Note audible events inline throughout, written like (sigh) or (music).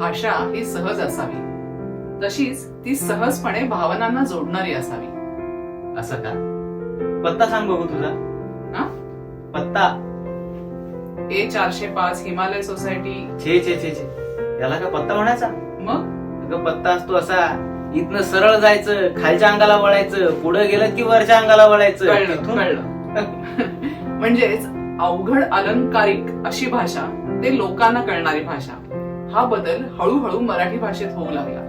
भाषा ही सहज असावी. तशीच ती सहजपणे भावनांना जोडणारी असावी. असं का? पत्ता सांग बघू तुझा. हा? पत्ता. ए चारशे पाच हिमालय सोसायटी. छे छे छे छे. त्याला का पत्ता म्हणायचा? मग? अगं पत्ता असतो असा. इथनं सरळ जायचं खालच्या अंगाला वळायचं पुढे गेलं की वरच्या अंगाला वळायचं. कळलं तिथून- कळलं. (laughs) म्हणजेच अवघड अलंकारिक अशी भाषा ते लोकांना कळणारी भाषा. हा बदल हळूहळू मराठी भाषेत होऊ लागला.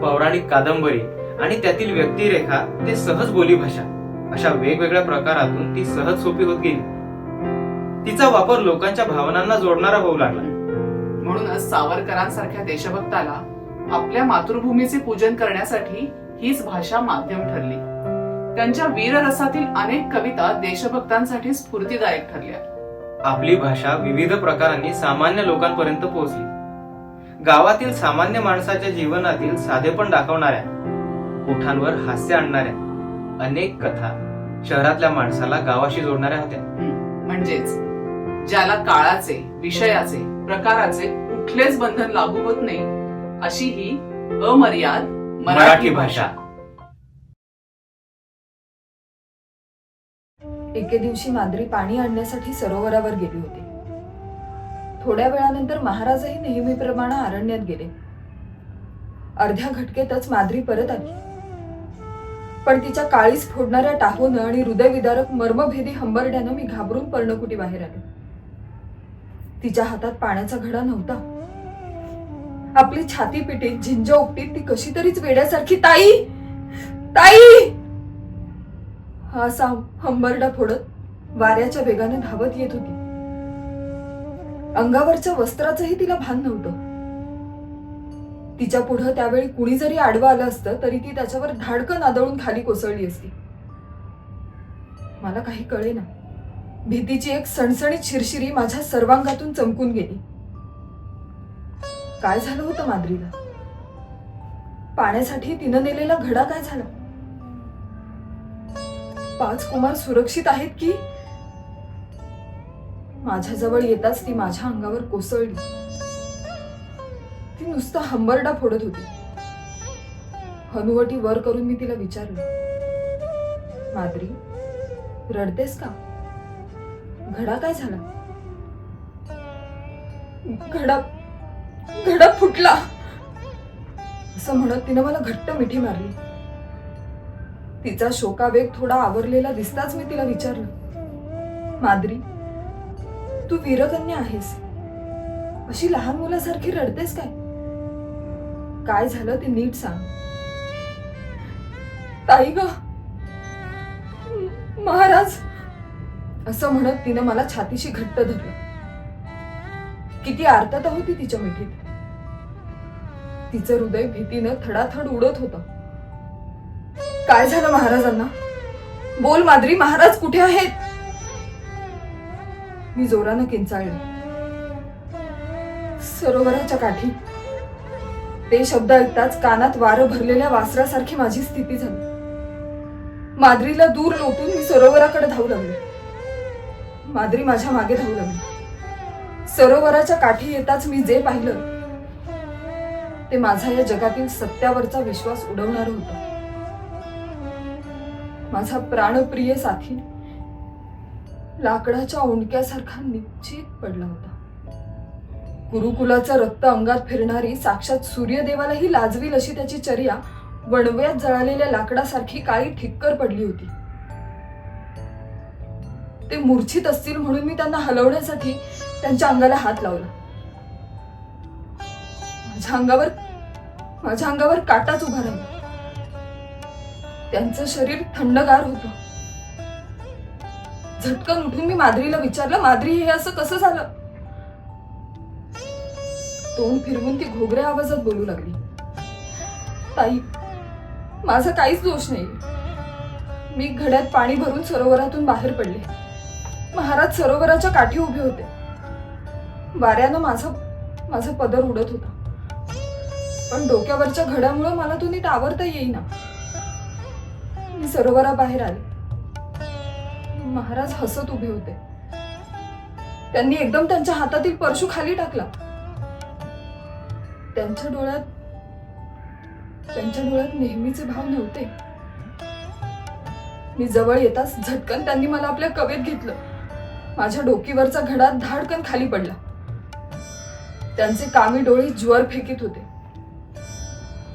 पौराणिक कादंबरी आणि त्यातील व्यक्तिरेखा ते सहज बोली भाषा अशा वेगवेगळ्या प्रकारातून ती सहज सोपी होत गेली. तिचा वापर लोकांच्या भावनांना जोडणारा होऊ लागला. म्हणूनच सावरकरांसारख्या देशभक्ताला आपल्या मातृभूमीचे पूजन करण्यासाठी हीच भाषा माध्यम ठरली. त्यांच्या वीररसातील अनेक कविता देशभक्तांसाठी स्फूर्तीदायक ठरल्या. आपली भाषा विविध प्रकारांनी सामान्य लोकांपर्यंत पोहोचली. गावातील सामान्य माणसाच्या जीवनातील साधेपण दाखवणाऱ्या ओठांवर हास्य आणणाऱ्या अनेक कथा शहरातल्या माणसाला गावाशी जोडणाऱ्या होत्या. म्हणजेच ज्याला काळाचे विषयाचे प्रकाराचे कुठलेच बंधन लागू होत नाही अशी ही अमर्याद मराठी भाषा. एके दिवशी माद्री पाणी आणण्यासाठी सरोवरावर गेली होती. थोड्या वेळानंतर महाराजही नेहमीप्रमाणे अरण्यात गेले. अर्ध्या घटकेतच माद्री परत आली. पण तिच्या काळीस फोडणाऱ्या टाहोनं आणि हृदयविदारक मर्मभेदी हंबरड्यानं मी घाबरून पर्णकुटी बाहेर आले. तिच्या हातात पाण्याचा घडा नव्हता. आपली छाती पिटीत झिंज उपटीत ती कशी तरीच वेड्यासारखी ताई! ताई! हा असा हंबरडा फोडत वाऱ्याच्या वेगाने धावत येत होती. अंगावरच्या वस्त्राचंही तिला भान नव्हतं. तिच्या पुढं त्यावेळी कुणी जरी आडवं आलं असतं तरी ती त्याच्यावर धाडकन आदळून खाली कोसळली असती. मला काही कळेना. भीतीची एक सणसणीत शिरशिरी माझ्या सर्वांगातून चमकून गेली. काय झालं होतं माद्रीला? पाण्यासाठी तिनं नेलेला घडा काय झाला? पाच कुमार सुरक्षित आहेत की माझ्याजवळ येताच ती माझ्या अंगावर कोसळली. ती नुसतं हंबरडा फोडत होती. हनुवटी वर करून मी तिला विचारलं माद्री रडतेस का? घडा काय झाला? घडा घडा फुटला. असं म्हणत तिनं मला घट्ट मिठी मारली. तिचा शोकावेग थोडा आवरलेला दिसताच मी तिला विचारलं माद्री तू वीरकन्या आहेस. अशी लहान मुलासारखी रडतेस काय? काय झालं ते नीट सांग. ताई ग. महाराज. असं म्हणत तिनं मला छातीशी घट्ट धरलं. किती आर्तता होती तिच्या मिठीत. तिचं हृदय भीतीनं थडाथड उडत होत. काय झालं महाराजांना? बोल माद्री महाराज कुठे आहेत? मी जोरानं किंचाळले. सरोवराच्या काठी. ते शब्द ऐकताच कानात वारं भरलेल्या वासरासारखी माझी स्थिती झाली. माद्रीला दूर लोटून मी सरोवराकडे धावू लागले. माद्री माझ्या मागे धावू लागली. सरोवराच्या काठी येताच मी जे पाहिलं ते माझा या जगातील सत्यावरचा विश्वास उडवणार होता. माझा प्राणप्रिय साथी लाकडाच्या ओंडक्यासारखा निश्चित पडला होता. गुरुकुलाचं रक्त अंगात फिरणारी साक्षात सूर्यदेवालाही लाजवील अशी त्याची चर्या वणव्यात जळालेल्या लाकडासारखी काळी ठिक्कर पडली होती. ते मूर्छित असतील म्हणून मी त्यांना हलवण्यासाठी त्यांच्या अंगाला हात लावला. माझ्या अंगावर माझ्या अंगावर काटाच उभा राहिला. त्यांचं शरीर थंडगार होतं. झटकन उठून मी माद्रीला विचारलं माद्री हे असं कसं झालं? तोंड फिरवून ती घोगऱ्या आवाजात बोलू लागली. ताई माझा काहीच दोष नाही. मी घड्यात पाणी भरून सरोवरातून बाहेर पडले. महाराज सरोवराच्या काठी उभे होते. वाऱ्यानं माझा माझा पदर उडत होता. पण डोक्यावरच्या घड्यामुळे मला तो नीट आवरता येईना. मी सरोवराबाहेर आले. महाराज हसत उभे होते. त्यांनी एकदम त्यांच्या हातातील परशु खाली टाकला. त्यांच्या डोळ्यात त्यांच्या डोळ्यात नेहमीचे भाव नव्हते. मी जवळ येताच झटकन त्यांनी मला आपल्या कवेत घेतलं. माझ्या डोकीवरचा घडा धाडकन खाली पडला. त्यांचे कामी डोळे ज्वर फेकीत होते.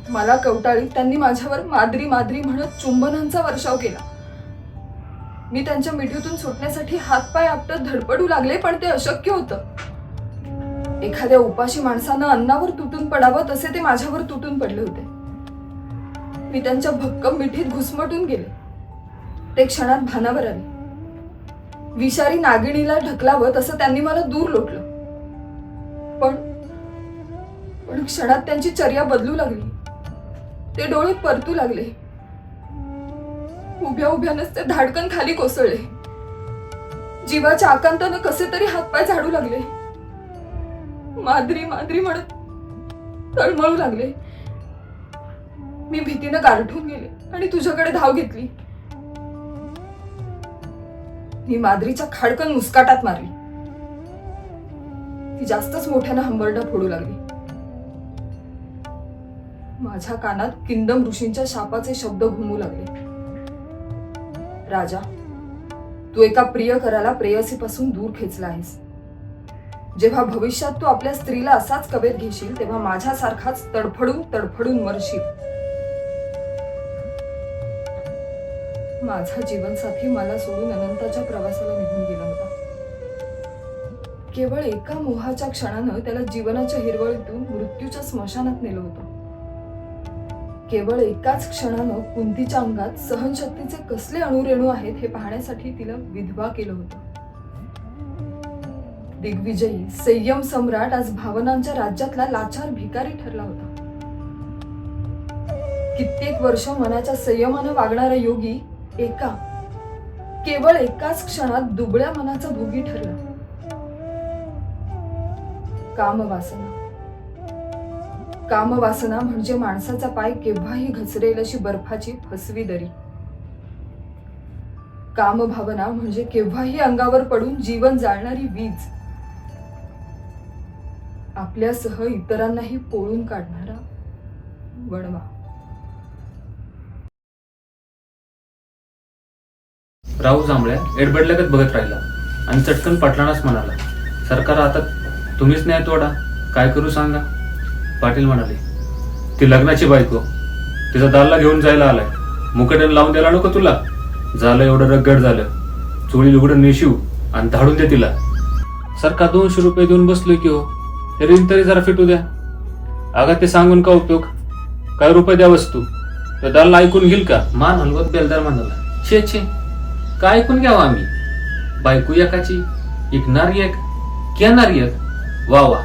मला कवटाळीत त्यांनी माझ्यावर माद्री माद्री म्हणत चुंबनांचा वर्षाव केला. मी त्यांच्या मिठीतून सुटण्यासाठी हातपाय आपटत धडपडू लागले पण ते अशक्य होतं. एखाद्या उपाशी माणसानं अन्नावर तुटून पडावं तसे ते माझ्यावर तुटून पडले होते. मी त्यांच्या भक्कम मिठीत घुसमटून गेले. ते क्षणात भानावर आले. विषारी नागिणीला ढकलावं तसं त्यांनी मला दूर लोटलं. पण पण क्षणात त्यांची चर्या बदलू लागली. ते डोळे परतू लागले. उभ्या उभ्यानच ते धाडकन खाली कोसळले. जीवाच्या आकांतानं कसे तरी हातपाय झाडू लागले. माद्री माद्री म्हणत तळमळू लागले. मी भीतीनं गारठून गेले आणि तुझ्याकडे धाव घेतली. मी माद्रीच्या खाडकन मुस्काटात मारली. ती जास्तच मोठ्यानं हंबरडा फोडू लागली. माझ्या कानात किंदम ऋषींच्या शापाचे शब्द घुमू लागले. राजा तू एका प्रियकराला प्रेयसीपासून दूर खेचला आहेस. जेव्हा भविष्यात तू आपल्या स्त्रीला असाच कवेत घेशील तेव्हा माझ्यासारखाच तडफडून तडफडून मरशील. माझा जीवनसाथी मला सोडून अनंताच्या प्रवासाला निघून गेला होता. केवळ एका मोहाच्या क्षणानं त्याला जीवनाच्या हिरवळीतून मृत्यूच्या स्मशानात नेलं होतं. केवळ एकाच क्षणानं कुंतीच्या अंगात सहनशक्तीचे कसले अणुरेणू आहेत हे पाहण्यासाठी तिला विधवा केलं होतं. दिग्विजयी संयम सम्राट आज भावनांच्या राज्यातला लाचार भिकारी ठरला होता. कित्येक वर्ष मनाच्या संयमानं वागणारा योगी एका केवळ एकाच क्षणात दुबळ्या मनाचा भोगी ठरला. कामवासना कामवासना म्हणजे माणसाचा पाय केव्हाही घसरेल अशी बर्फाची फसवी दरी. कामभावना म्हणजे केव्हाही अंगावर पडून जीवन जाळणारी वीज. आपल्यासह इतरांनाही पोळून काढणारा वणवा. राहू जांभळ्या एडबडल्यागत बघत राहिला. आणि चटकन पटलानाच म्हणाला सरकार आता तुम्हीच नाही तोडा काय करू सांगा? पाटील म्हणाले ती लग्नाची बायको तिचा दालला घेऊन जायला आलाय. मुकटन लावून द्यायला नको तुला. झालं एवढं रगड झालं. चोळी लुगडं नेशिव आणि धाडून दे तिला. सरका दोनशे रुपये देऊन बसलोय की हो. ते तरी जरा फिटू द्या. अगं ते सांगून का उपयोग? काय रुपये द्या वस्तू? तर दालला ऐकून घेईल का? मान हलवत बेलदार म्हणाला छे छे. काय ऐकून घ्यावं आम्ही? बायको एकाची ऐकणार एक केनारी एक? वा वा.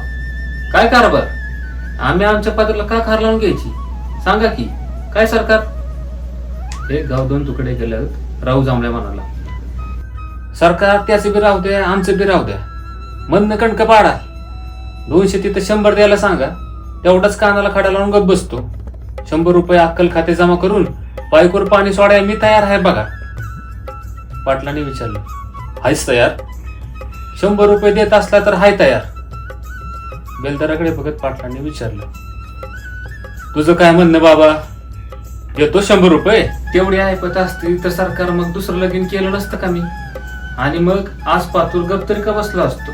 काय कारभार? आम्ही आमच्या पात्राला का खार लावून घ्यायची? सांगा की. काय सरकार? हे गाव दोन तुकडे गेलं राहू जांभळ्या म्हणाला सरकार त्याचे बी राहू द्या आमचं बी राहू द्या. मधनं कणक पाडा. दोनशे तिथं शंभर द्यायला सांगा. तेवढाच कानाला खडा लावून गप बसतो. शंभर रुपये अक्कल खाते जमा करून बायकोर पाणी सोडाय मी तयार आहे बघा. पाटलाने विचारलं. हायच तयार? शंभर रुपये देत असला तर हाय तयार. बेलदाराकडे बघत पाटलांनी विचारलं तुझं काय म्हणणं बाबा? येतो शंभर रुपये? तेवढी ऐपत असती तर सरकार मग दुसरं लगीन केलं नसतं का मी? आणि मग आज पातूर गप तरी का बसला असतो?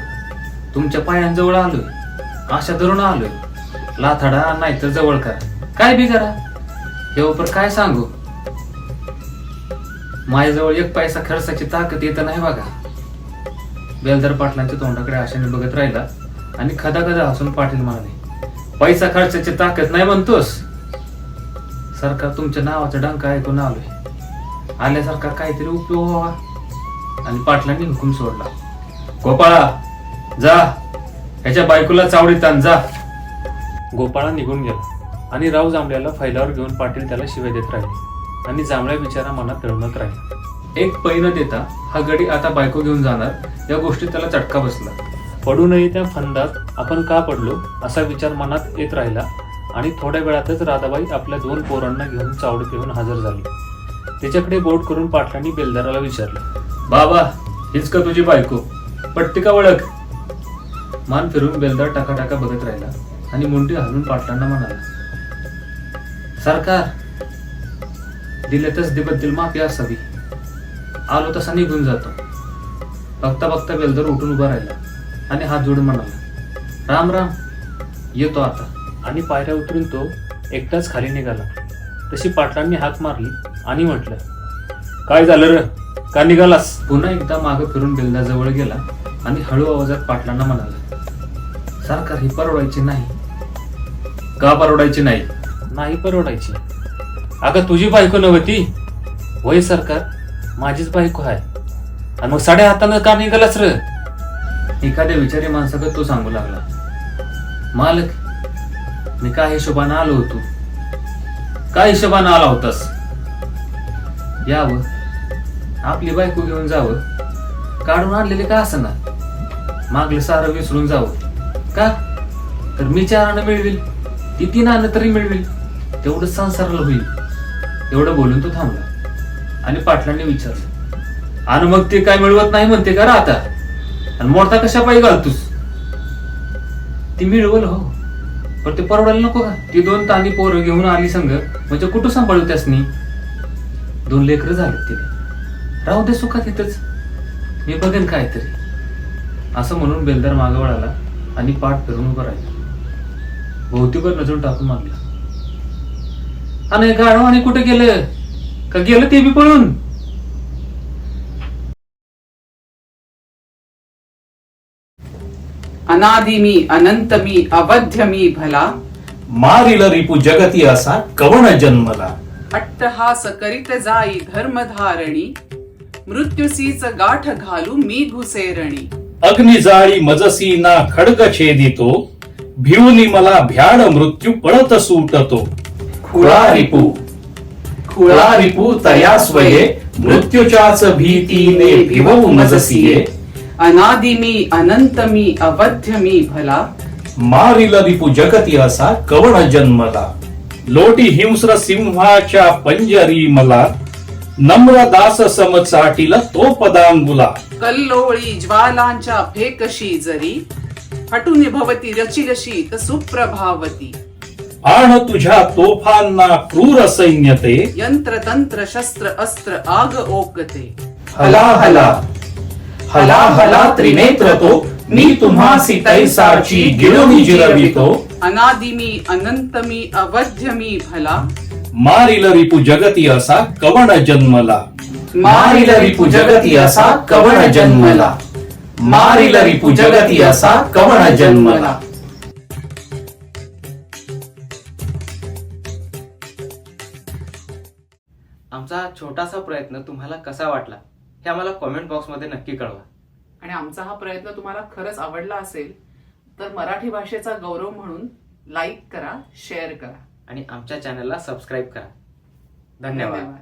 तुमच्या पायांजवळ आलोय आशा धरून आलोय. लाथाडा नाही तर जवळ करा. काय बी करा हे काय सांगू? माझ्याजवळ एक पैसा खर्चाची ताकद येत नाही बघा. बेलदार पाटलांच्या तोंडाकडे आशेने बघत राहिला आणि खदा खदा हसून पाटील म्हणाले पैसा खर्चाची ताकद नाही म्हणतोस. सरकार तुमच्या नावाचा डंका ऐकून आलोय. आल्यासारखा काहीतरी उपयोग व्हावा. आणि पाटलांनी हुकूम सोडला. गोपाळा जा. ह्याच्या बायकोला चावडीत आण जा. गोपाळा निघून गेला आणि राव जांभळ्याला फैलावर घेऊन पाटील त्याला शिवाय देत राहिले आणि जांभळ्या बिचारा मनात तळमत राहिला. एक पै न देता हा गडी आता बायको घेऊन जाणार या गोष्टी त्याला चटका बसला. पडू नये त्या फंदात आपण का पडलो असा विचार मनात येत राहिला आणि थोड्या वेळातच राधाबाई आपल्या दोन पोरांना घेऊन चावड घेऊन हजर झाली. तिच्याकडे बोट करून पाटलांनी बेलदाराला विचारलं बाबा हीच का तुझी बायको? पटते का ओळख मान फिरून बेलदार टाका टाका बघत राहिला आणि मुंडी हलून पाटलांना म्हणाला सरकार दिले तसदीबद्दल माफी असावी. आलो तसा निघून जातो. बघता बघता बेलदार उठून उभा राहिला. आणि हात जोडून म्हणाला राम राम. येतो आता. आणि पायऱ्या उतरून तो एकटाच खाली निघाला. तशी पाटलांनी हाक मारली आणि म्हटलं काय झालं र? का निघालास? पुन्हा एकदा मागं फिरून बेलदाजवळ गेला आणि हळू आवाजात पाटलांना म्हणाला सरकार ही परवडायची नाही. का परवडायची नाही? नाही परवडायची. अगं तुझी बायको नव्हती वय सरकार माझीच बायको आहे. आणि मग साडे हातानं का निघालास र? एखाद्या विचारी माणसाकडे तो सांगू लागला मालक मी काय हिशोबानं आलो होतो? काय हिशोबानं आला होतास? यावं आपली बायको घेऊन जावं. काढून आणलेले का असं ना? मागलं सारं विसरून जावं. का? तर मी चार आणं मिळवेल. ती तीन आणं तरी मिळवेल. तेवढं संसाराला होईल. एवढं बोलून तो थांबला आणि पाटलांनी विचारलं आणि मग ते काय मिळवत नाही म्हणते का रा आता? आणि मोडता कशा पायी घालतोस? ती मिळवल हो. पण ते परवडायला नको का? ती दोन तानी पोरं घेऊन आली संघ म्हणजे कुठं सांभाळू त्यासनी? दोन लेकरं झालेत तिने. राहू दे सुखात इथंच. मी बघेन काहीतरी. असं म्हणून बेलदार मागं वळाला आणि पाठ फिरून उभं राहिला. भोवतीवर नजर टाकून मागला. आणि गाढव आणि कुठे गेलं? का गेलं ते बी पळून? अनादि मी अनंत मी अवध्य मी भला। मारिल रिपू जगती असा कवण जन्मला अट्टहास करीत जाई धर्मधारणी। मृत्यूसीच गाठ घालू मी घुसेरणी अग्नी जाळी मजसी ना खडग छेदितो। भिवनी मला भ्याड मृत्यू पळत सुटतो। खुळा रिपू खुळा रिपू तया स्वये मृत्यूच्याच भीतीने भिवू मजसिये। अनादि मी अनंत मी अवध्य मी भला मारिल रिपू जगती असा कवण जन्मला। लोटी हिंस्र सिंहाच्या पंजरी मला। नम्र दास सम चाटील तो पदांगुला। कल्लोळी ज्वालांच्या फेकशी जरी। हटून भवती रचिरशीत सुप्रभावती। आण तुझ्या तोफांना क्रूर सैन्यते। यंत्र तंत्र शस्त्र अस्त्र आग ओकते। हला हला। हला हला त्रिनेत्र तो मी तुम्हासी तैसाची गिळवणी जिरवितो. अनादि मी अनंत मी अवध्य मी भला मारिल रिपू जगती असा कवण जन्मला। मारिल रिपू जगती असा कवण जन्मला। मारिल रिपू जगती असा कवण जन्मला। आमचा छोटासा प्रयत्न तुम्हाला कसा वाटला? हे आम्हाला कॉमेंट बॉक्समध्ये नक्की कळवा. आणि आमचा हा प्रयत्न तुम्हाला खरंच आवडला असेल तर मराठी भाषेचा गौरव म्हणून लाईक करा शेअर करा. आणि आमच्या चॅनलला सबस्क्राईब करा. धन्यवाद. धन्यवाद.